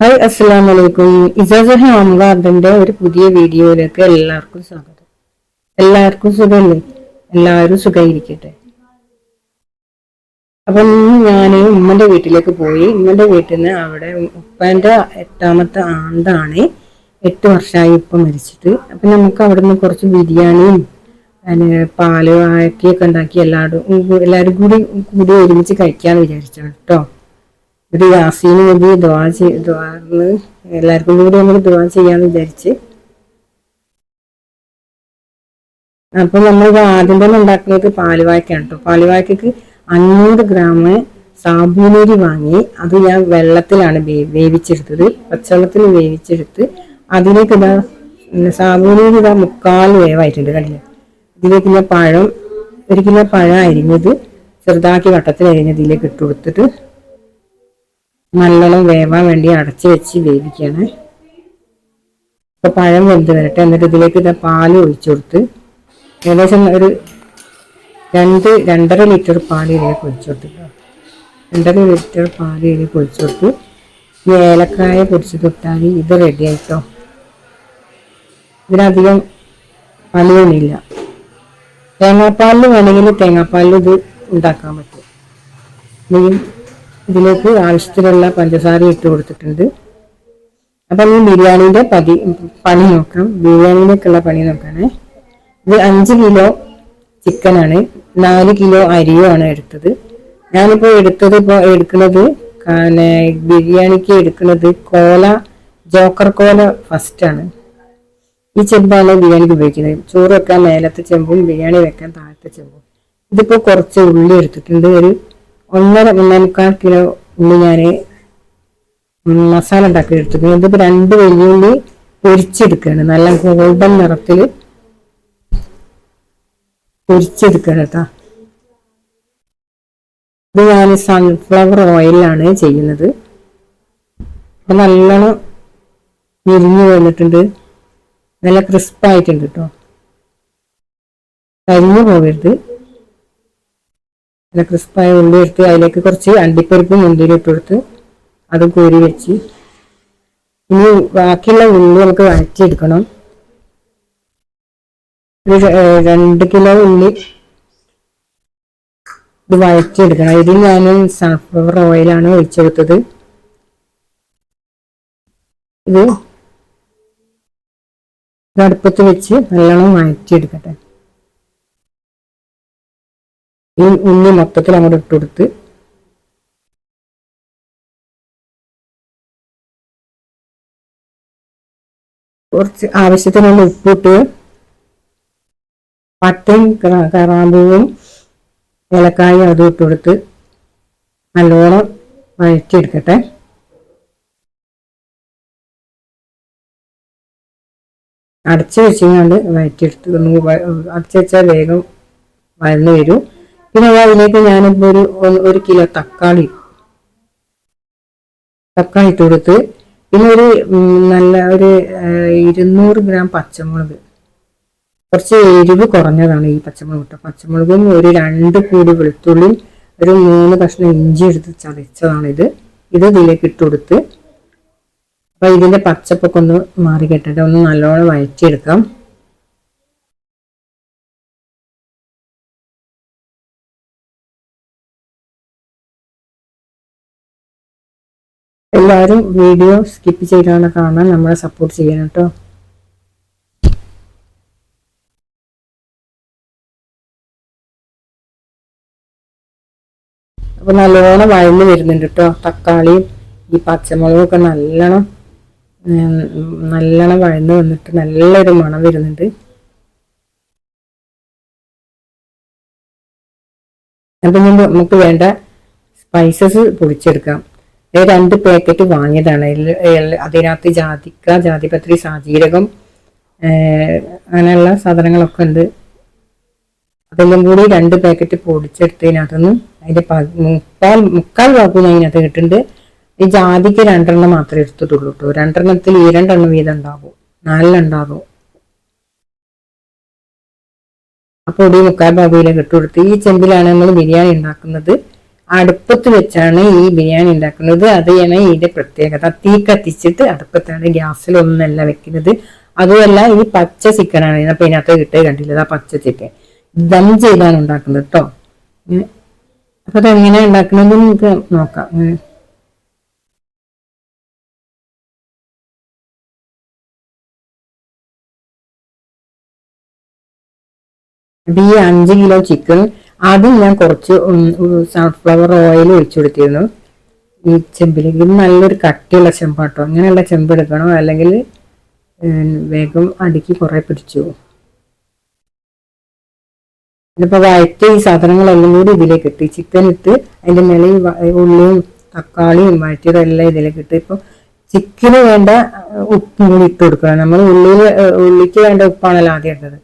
Hi അസ്സാം വലൈക്കും ഇജാസ് റഹ്മാൻ ഗാർഡന്റെ ഒരു പുതിയ വീഡിയോയിലേക്ക് എല്ലാവർക്കും സ്വാഗതം. എല്ലാവർക്കും സുഖമല്ലേ എല്ലാവരും സുഖമായിരിക്കട്ടെ അപ്പം ഞാൻ ഉമ്മന്റെ വീട്ടിലേക്ക് പോയി. ഉമ്മന്റെ വീട്ടിൽ നിന്ന് അവിടെ ഉപ്പന്റെ എട്ടാമത്തെ ആണ്ടാണ്. എട്ട് വർഷമായി ഉപ്പ മരിച്ചിട്ട്. അപ്പം നമുക്ക് അവിടെ നിന്ന് കുറച്ച് ബിരിയാണിയും പിന്നെ പാൽ ആക്കിയൊക്കെ ഉണ്ടാക്കി എല്ലാവരും എല്ലാവരും കൂടി കൂടി ഒരുമിച്ച് കഴിക്കാമെന്ന് വിചാരിച്ചാണ് കേട്ടോ ഒരു യാസീന് വേണ്ടി ദ്വാ ദ്വാന്ന് എല്ലാവർക്കും കൂടി നമ്മൾ ദ്വാ ചെയ്യാന്ന് വിചാരിച്ച്. അപ്പൊ നമ്മൾ ആദ്യം തന്നെ ഉണ്ടാക്കുന്നത് പാലുവായ്ക്കാണ് കേട്ടോ പാലുവായ്ക്കക്ക് അഞ്ഞൂറ് ഗ്രാം സാബൂനരി വാങ്ങി അത് ഞാൻ വെള്ളത്തിലാണ് വേവിച്ചെടുത്തത്. പച്ചവെള്ളത്തിൽ വേവിച്ചെടുത്ത് അതിലേക്ക് ഇതാ സാബൂനരി ഇതാ മുക്കാൽ വേവായിട്ടുണ്ട് കണ്ടില്ല? ഇതിലേക്ക് ഞാൻ പഴം ഒരു കിലോ പഴം അരിഞ്ഞത് ചെറുതാക്കി വട്ടത്തിൽ അരിഞ്ഞത് ഇതിലേക്ക് ഇട്ട് കൊടുത്തിട്ട് നല്ലോണം വേവാൻ വേണ്ടി അടച്ചു വെച്ച് വേവിക്കുകയാണ് അപ്പൊ പഴം വെന്ത് വരട്ടെ. എന്നിട്ട് ഇതിലേക്ക് ഇതാ പാൽ ഒഴിച്ചു കൊടുത്ത് ഏകദേശം ഒരു രണ്ട് രണ്ടര ലിറ്റർ പാൽ ഇതിലേക്ക് ഒഴിച്ചു കൊടുത്തു രണ്ടര ലിറ്റർ പാൽ ഇതിലേക്ക് ഒഴിച്ചു കൊടുത്ത് ഈ ഏലക്കായ പൊടിച്ച് തൊട്ടാൽ ഇത് റെഡി ആയിട്ടോ. ഇതിനധികം പലിയൊന്നുമില്ല തേങ്ങാപ്പാലിൽ വേണമെങ്കിൽ തേങ്ങാപ്പാലിൽ ഇത് ഉണ്ടാക്കാൻ പറ്റും. ഇതിലേക്ക് ആവശ്യത്തിലുള്ള പഞ്ചസാര ഇട്ട് കൊടുത്തിട്ടുണ്ട്. അപ്പം ഈ ബിരിയാണീന്റെ പതി പണി നോക്കാം ബിരിയാണിയിലേക്കുള്ള പണി നോക്കാനേ. ഇത് അഞ്ച് കിലോ ചിക്കനാണ്. നാല് കിലോ അരിയുമാണ് എടുത്തത്. ഞാനിപ്പോൾ എടുത്തത് ഇപ്പോൾ എടുക്കുന്നത് ബിരിയാണിക്ക് എടുക്കുന്നത് കോല ജോക്കർ കോല ഫസ്റ്റാണ് ഈ ചെമ്പാണ് ബിരിയാണിക്ക് ഉപയോഗിക്കുന്നത്. ചോറ് വെക്കാൻ മേലത്തെ ചെമ്പും ബിരിയാണി വെക്കാൻ താഴത്തെ ചെമ്പും. ഇതിപ്പോൾ കുറച്ച് ഉള്ളി എടുത്തിട്ടുണ്ട്. ഒരു ഒന്നര ഒന്നേമുക്കാൽ കിലോ ഉള്ളി ഞാൻ മസാല ഉണ്ടാക്കി എടുത്തിട്ടുണ്ട് ഇതിപ്പോൾ രണ്ട് വെല്ലുള്ളി പൊരിച്ചെടുക്കുകയാണ് നല്ല ഗോൾഡൻ നിറത്തിൽ പൊരിച്ചെടുക്കുകയാണ് കേട്ടോ. ഇത് ഞാൻ സൺഫ്ലവർ ഓയിലാണ് ചെയ്യുന്നത്. അപ്പം നല്ലോണം ഞെരിഞ്ഞു വന്നിട്ടുണ്ട്. നല്ല ക്രിസ്പായിട്ടുണ്ട് കേട്ടോ. കരിഞ്ഞു പോകരുത്. നല്ല ക്രിസ്പായ ഉള്ളി എടുത്ത് അതിലേക്ക് കുറച്ച് അണ്ടിപ്പരിപ്പ് മുന്തിരി ഇട്ട് അത് കോരി വെച്ച്. ഇനി ബാക്കിയുള്ള ഉള്ളി നമുക്ക് വഴറ്റിയെടുക്കണം. ഒരു രണ്ട് കിലോ ഉള്ളി ഇത് വഴറ്റിയെടുക്കണം. ഇതിൽ ഞാൻ സൺഫ്ലവർ ഓയിലാണ് ഒഴിച്ചെടുത്തത്. ഇത് അടുപ്പത്ത് വെച്ച് നല്ലോണം വഴറ്റിയെടുക്കട്ടെ. ഈ ഉണ്ണി മൊത്തത്തിൽ അങ്ങോട്ട് ഇട്ട് കൊടുത്ത് കുറച്ച് ആവശ്യത്തിനുള്ള ഉപ്പിട്ട് പട്ടയും കറ- കറാമ്പൂവും ഏലക്കായും അതും ഇട്ട് കൊടുത്ത് നല്ലോണം വഴറ്റിയെടുക്കട്ടെ. അടച്ചു വെച്ചുകൊണ്ട് വഴറ്റിയെടുത്ത് ഒന്ന് അടച്ചു വെച്ചാൽ വേഗം വഴന്നു വരും. പിന്നെ ഞാൻ അതിലേക്ക് ഞാനിപ്പോൾ ഒരു ഒരു കിലോ തക്കാളി. തക്കാളി ഇട്ട് കൊടുത്ത് പിന്നെ ഒരു നല്ല ഒരു ഇരുന്നൂറ് ഗ്രാം പച്ചമുളക്. കുറച്ച് എരിവ് കുറഞ്ഞതാണ് ഈ പച്ചമുളക് കേട്ടോ പച്ചമുളകും ഒരു രണ്ട് കൂടി വെളുത്തുള്ളിയും ഒരു മൂന്ന് കഷ്ണം ഇഞ്ചി എടുത്ത് ചതച്ചതാണ് ഇത് ഇത് ഇതിലേക്ക് ഇട്ട് കൊടുത്ത് അപ്പം ഇതിന്റെ പച്ചപ്പൊക്കെ ഒന്ന് മാറി കെട്ടിട്ട് ഒന്ന് നല്ലോണം വഴറ്റിയെടുക്കാം. എല്ലാവരും വീഡിയോ സ്കിപ്പ് ചെയ്താണ് കാണാൻ നമ്മളെ സപ്പോർട്ട് ചെയ്യണം കേട്ടോ. അപ്പൊ നല്ലോണം വഴന്ന് വരുന്നുണ്ട് കേട്ടോ. തക്കാളിയും ഈ പച്ചമുളകും ഒക്കെ നല്ലോണം നല്ലോണം വഴന്ന് വന്നിട്ട് നല്ലൊരു മണം വരുന്നുണ്ട്. അപ്പൊ നമുക്ക് വേണ്ട സ്പൈസസ് പൊടിച്ചെടുക്കാം. രണ്ട് പാക്കറ്റ് വാങ്ങിയതാണ്. അതിനകത്ത് ജാതിക്ക ജാതിപത്രി സാജീരകം അങ്ങനെയുള്ള സാധനങ്ങളൊക്കെ ഉണ്ട്. അതെല്ലാം കൂടി രണ്ട് പാക്കറ്റ് പൊടിച്ചെടുത്തതിനകത്തുനിന്ന് അതിന്റെ പ- മുക്കാൽ മുക്കാൽ ഭാഗവും അതിനകത്ത് കിട്ടുന്നുണ്ട്. ഈ ജാതിക്ക് രണ്ടെണ്ണം മാത്രമേ എടുത്തിട്ടുള്ളൂ കേട്ടോ. രണ്ടെണ്ണത്തിൽ ഈ രണ്ടെണ്ണം വീതം ഉണ്ടാകും നാലിലുണ്ടാകും ആ പൊടി മുക്കാൽ ഭാഗയിലേക്ക് ഇട്ട് ഈ ചെമ്പിലാണ് നമ്മൾ ബിരിയാണി ഉണ്ടാക്കുന്നത്. അടുപ്പത്ത് വെച്ചാണ് ഈ ബിരിയാണി ഉണ്ടാക്കുന്നത്. അതാണ് ഇതിന്റെ പ്രത്യേകത. തീ കത്തിച്ചിട്ട് അടുപ്പത്താണ് ഗ്യാസിലൊന്നല്ല വെക്കുന്നത്. അതുമല്ല ഈ പച്ച ചിക്കനാണ് അപ്പൊ ഇതിനകത്ത് കിട്ടുക കണ്ടില്ല? പച്ച ചിക്കൻ ദം ചെയ്താണ് ഉണ്ടാക്കുന്നത് കേട്ടോ അപ്പൊ അതെങ്ങനെയാ ഉണ്ടാക്കുന്നത് നമുക്ക് നോക്കാം. അപ്പൊ ഈ അഞ്ച് കിലോ ചിക്കൻ ആദ്യം ഞാൻ കുറച്ച് സൺഫ്ലവർ ഓയിൽ ഒഴിച്ചു കൊടുത്തിരുന്നു ഈ ചെമ്പിലേക്ക് ഇത് നല്ലൊരു കട്ടിയുള്ള ചെമ്പാട്ടോ. അങ്ങനെയുള്ള ചെമ്പ് എടുക്കണം? അല്ലെങ്കിൽ വേഗം അടുക്കി കുറേ പിടിച്ചു? ഇതിപ്പോൾ വഴറ്റ ഈ സാധനങ്ങളെല്ലാം കൂടി ഇതിലേക്ക് ഇട്ട് ചിക്കൻ ഇട്ട് അതിന്റെ മേലെ ഉള്ളിയും തക്കാളിയും വഴറ്റിയതെല്ലാം ഇതിലേക്ക് ഇട്ട് ഇപ്പൊ ചിക്കന് വേണ്ട ഉപ്പും കൂടി ഇട്ട് കൊടുക്കണം. നമ്മൾ ഉള്ളിയിൽ ഉള്ളിക്ക് വേണ്ട ഉപ്പാണല്ലോ ആദ്യം ഇട്ടത്.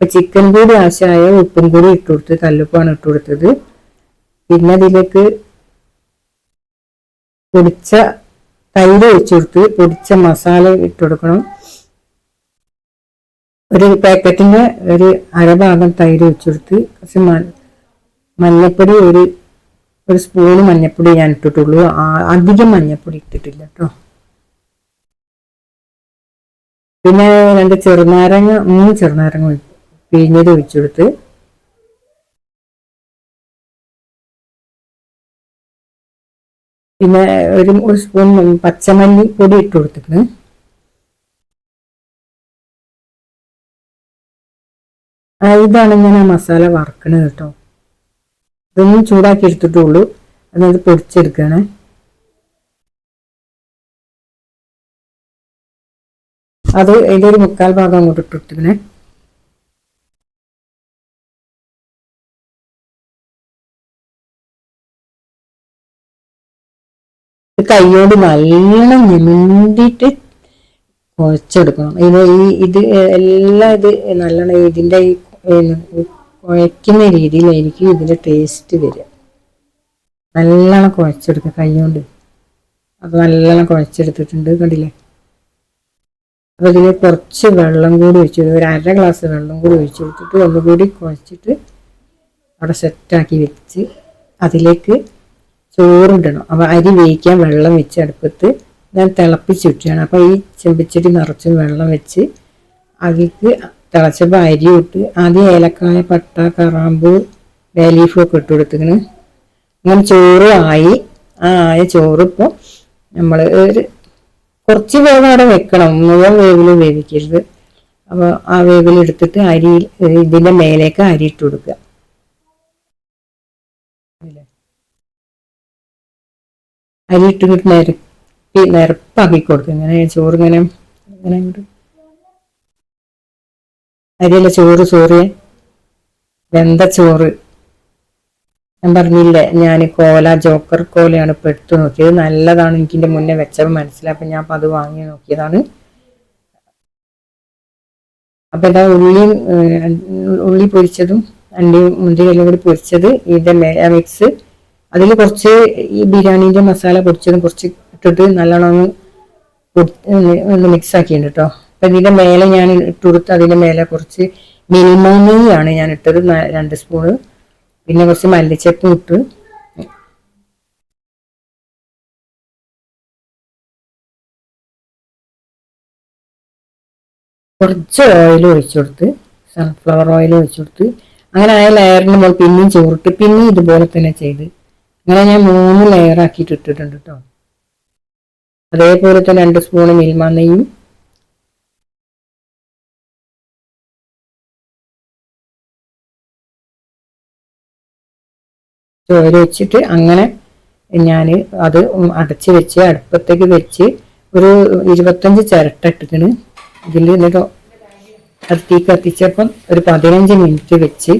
അപ്പൊ ചിക്കൻ കൂടി ആവശ്യമായ ഉപ്പും കൂടി ഇട്ട് കൊടുത്ത് കല്ലുപ്പാണ് ഇട്ട് കൊടുത്തത്. പിന്നെ അതിലേക്ക് പൊടിച്ച തൈര് ഒഴിച്ചു കൊടുത്ത് പൊടിച്ച മസാല ഇട്ട് കൊടുക്കണം. ഒരു പാക്കറ്റിന്റെ ഒരു അരഭാഗം തൈര് ഒഴിച്ചു കൊടുത്ത് കുറച്ച് മഞ്ഞപ്പൊടി ഒരു ഒരു സ്പൂണ് മഞ്ഞപ്പൊടി ഞാൻ ഇട്ടിട്ടുള്ളൂ. അധികം മഞ്ഞപ്പൊടി ഇട്ടിട്ടില്ല കേട്ടോ പിന്നെ രണ്ട് ചെറുനാരങ്ങ മൂന്ന് ചെറുനാരങ്ങ പിഴിഞ്ഞത് ഒഴിച്ചെടുത്ത് പിന്നെ ഒരു ഒരു സ്പൂൺ പച്ചമല്ലി പൊടി ഇട്ട് കൊടുത്തിട്ട് ഇതാണ് ഞാൻ ആ മസാല വറക്കണത് കേട്ടോ. ഇതൊന്നും ചൂടാക്കി എടുത്തിട്ടുള്ളൂ അതായത് പൊടിച്ചെടുക്കണേ അത് അതിന്റെ ഒരു മുക്കാൽ ഭാഗം അങ്ങോട്ട് ഇട്ടിട്ടിങ്ങനെ കൈയോട് നല്ലോണം ഞെണ്ടിട്ട് കുഴച്ചെടുക്കണം. ഇത് ഈ ഇത് എല്ലാം ഇത് നല്ലോണം ഇതിന്റെ ഈ കുഴക്കുന്ന രീതിയിലായിരിക്കും ഇതിന്റെ ടേസ്റ്റ് വരിക. നല്ലോണം കുഴച്ചെടുക്കുക കൈകൊണ്ട്. അത് നല്ലോണം കുഴച്ചെടുത്തിട്ടുണ്ട് കണ്ടില്ലേ? അപ്പോൾ ഇതിൽ കുറച്ച് വെള്ളം കൂടി ഒഴിച്ചു ഒരു അര ഗ്ലാസ് വെള്ളം കൂടി ഒഴിച്ചു കൊടുത്തിട്ട് ഒന്നുകൂടി കുഴച്ചിട്ട് അവിടെ സെറ്റാക്കി വെച്ച് അതിലേക്ക് ചോറിടണം. അപ്പോൾ അരി വേവിക്കാൻ വെള്ളം വെച്ച് അടുപ്പത്ത് ഞാൻ തിളപ്പിച്ചിട്ടാണ് അപ്പോൾ ഈ ചെമ്പിച്ചടി നിറച്ചും വെള്ളം വെച്ച് അതിക്ക് തിളച്ചപ്പോൾ അരി ഇട്ട് ആദ്യം ഏലക്കായ പട്ട കറാമ്പ് വേലീഫും ഒക്കെ ഇട്ട് കൊടുത്തിങ്ങനെ അങ്ങനെ ചോറ് ആയി. ആ ആയ ചോറ് ഇപ്പോൾ നമ്മൾ ഒരു കുറച്ച് വേവ് അവിടെ വെക്കണം. മുഴുവൻ വേവിൽ വേവിക്കരുത്. അപ്പോൾ ആ വേവിൽ എടുത്തിട്ട് അരി ഇതിന്റെ മേലേക്ക് അരി ഇട്ട് കൊടുക്കുക. അരി ഇട്ടിട്ട് നിരപ്പി നിരപ്പാക്കി കൊടുക്കും ഇങ്ങനെ ചോറ് ഇങ്ങനെ ഇങ്ങനെ അരിയല്ല ചോറ് ചോറ് വെന്ത ചോറ്. ഞാൻ പറഞ്ഞില്ലേ ഞാൻ കോല ജോക്കർ കോലയാണ് ഇപ്പം എടുത്തു നോക്കിയത്. നല്ലതാണ് എനിക്ക് എന്റെ മുന്നേ വെച്ചപ്പോൾ മനസ്സിലായി. അപ്പം ഞാൻ അപ്പം അത് വാങ്ങി നോക്കിയതാണ്. അപ്പം ഇതാ ഉള്ളിയും ഉള്ളി പൊരിച്ചതും അണ്ടിയും മുന്തിരി എല്ലാം കൂടി പൊരിച്ചത്. ഇതിന്റെ മിക്സ് അതിൽ കുറച്ച് ഈ ബിരിയാണീന്റെ മസാല പൊടിച്ചതും കുറച്ച് ഇട്ടിട്ട് നല്ലോണം ഒന്ന് ഒന്ന് മിക്സ് ആക്കിയിട്ടുണ്ട് കേട്ടോ അപ്പം ഇതിന്റെ മേലെ ഞാൻ ഇട്ട് കൊടുത്ത് അതിന്റെ മേലെ കുറച്ച് നെയ്യാണ് ഞാൻ ഇട്ടത്. രണ്ട് സ്പൂണ് പിന്നെ കുറച്ച് മല്ലിച്ചപ്പും ഇട്ട്. കുറച്ച് ഓയിൽ ഒഴിച്ചു കൊടുത്ത് സൺഫ്ലവർ ഓയിൽ ഒഴിച്ചു കൊടുത്ത്. അങ്ങനെ ആ ലെയറിന് മുകളിൽ പിന്നെയും ചോറിട്ട് പിന്നെയും ഇതുപോലെ തന്നെ ചെയ്ത്. അങ്ങനെ ഞാൻ മൂന്ന് ലെയർ ആക്കിയിട്ട് ഇട്ടിട്ടുണ്ട് കേട്ടോ അതേപോലെ തന്നെ രണ്ട് സ്പൂൺ മിൽമ നെയ്യും ചോര വെച്ചിട്ട് അങ്ങനെ ഞാൻ അത് അടച്ച് വെച്ച് അടുപ്പത്തേക്ക് വെച്ച് ഒരു ഇരുപത്തഞ്ച് ചിരട്ട ഇട്ടിട്ട് ഇതിൽ എന്നിട്ട് അത് തീ കത്തിച്ചപ്പം ഒരു പതിനഞ്ച് മിനിറ്റ് വെച്ച്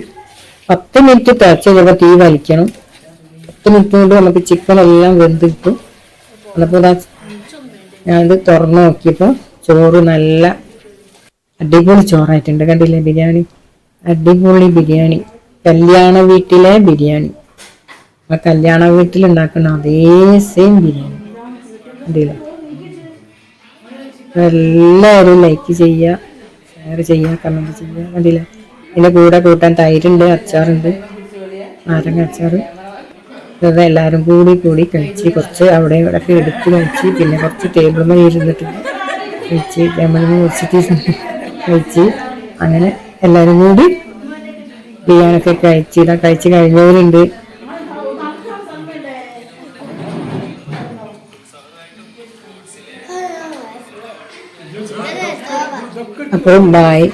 പത്ത് മിനിറ്റ് തിളച്ച് ചിലപ്പോൾ തീ വലിക്കണം. പത്ത് മിനിറ്റ് കൊണ്ട് നമുക്ക് ചിക്കൻ എല്ലാം വെന്ത് കിട്ടും അപ്പോൾ ഞാൻ ഇത് തുറന്നു നോക്കിയപ്പോൾ ചോറ് നല്ല അടിപൊളി ചോറായിട്ടുണ്ട്. കണ്ടില്ലേ ബിരിയാണി? അടിപൊളി ബിരിയാണി. കല്യാണ വീട്ടിലെ ബിരിയാണി. ആ കല്യാണ വീട്ടിൽ ഉണ്ടാക്കുന്ന അതേ സെയിം ബിരിയാണി. കണ്ടില്ലേ? എല്ലാവരും ലൈക്ക് ചെയ്യുക ഷെയർ ചെയ്യുക കമന്റ് ചെയ്യുക കണ്ടില്ലേ? ഇതിന്റെ കൂടെ കൂട്ടാൻ തൈരുണ്ട് അച്ചാറുണ്ട് നാരങ്ങ അച്ചാറ്. വെറുതെ എല്ലാവരും കൂടി കൂടി കഴിച്ച് കുറച്ച് അവിടെ ഇവിടെ ഒക്കെ എടുത്ത് കഴിച്ച് പിന്നെ കുറച്ച് ടേബിൾ മേൽ ഇരുന്നിട്ട് കഴിച്ച് ടേബിൾ മേൽ വെച്ചിട്ട് കഴിച്ച് അങ്ങനെ എല്ലാവരും കൂടി ബിരിയാണിയൊക്കെ കഴിച്ച് ഇതാ കഴിച്ച് കഴിഞ്ഞവരുണ്ട്. അപ്പോൾ ബായ്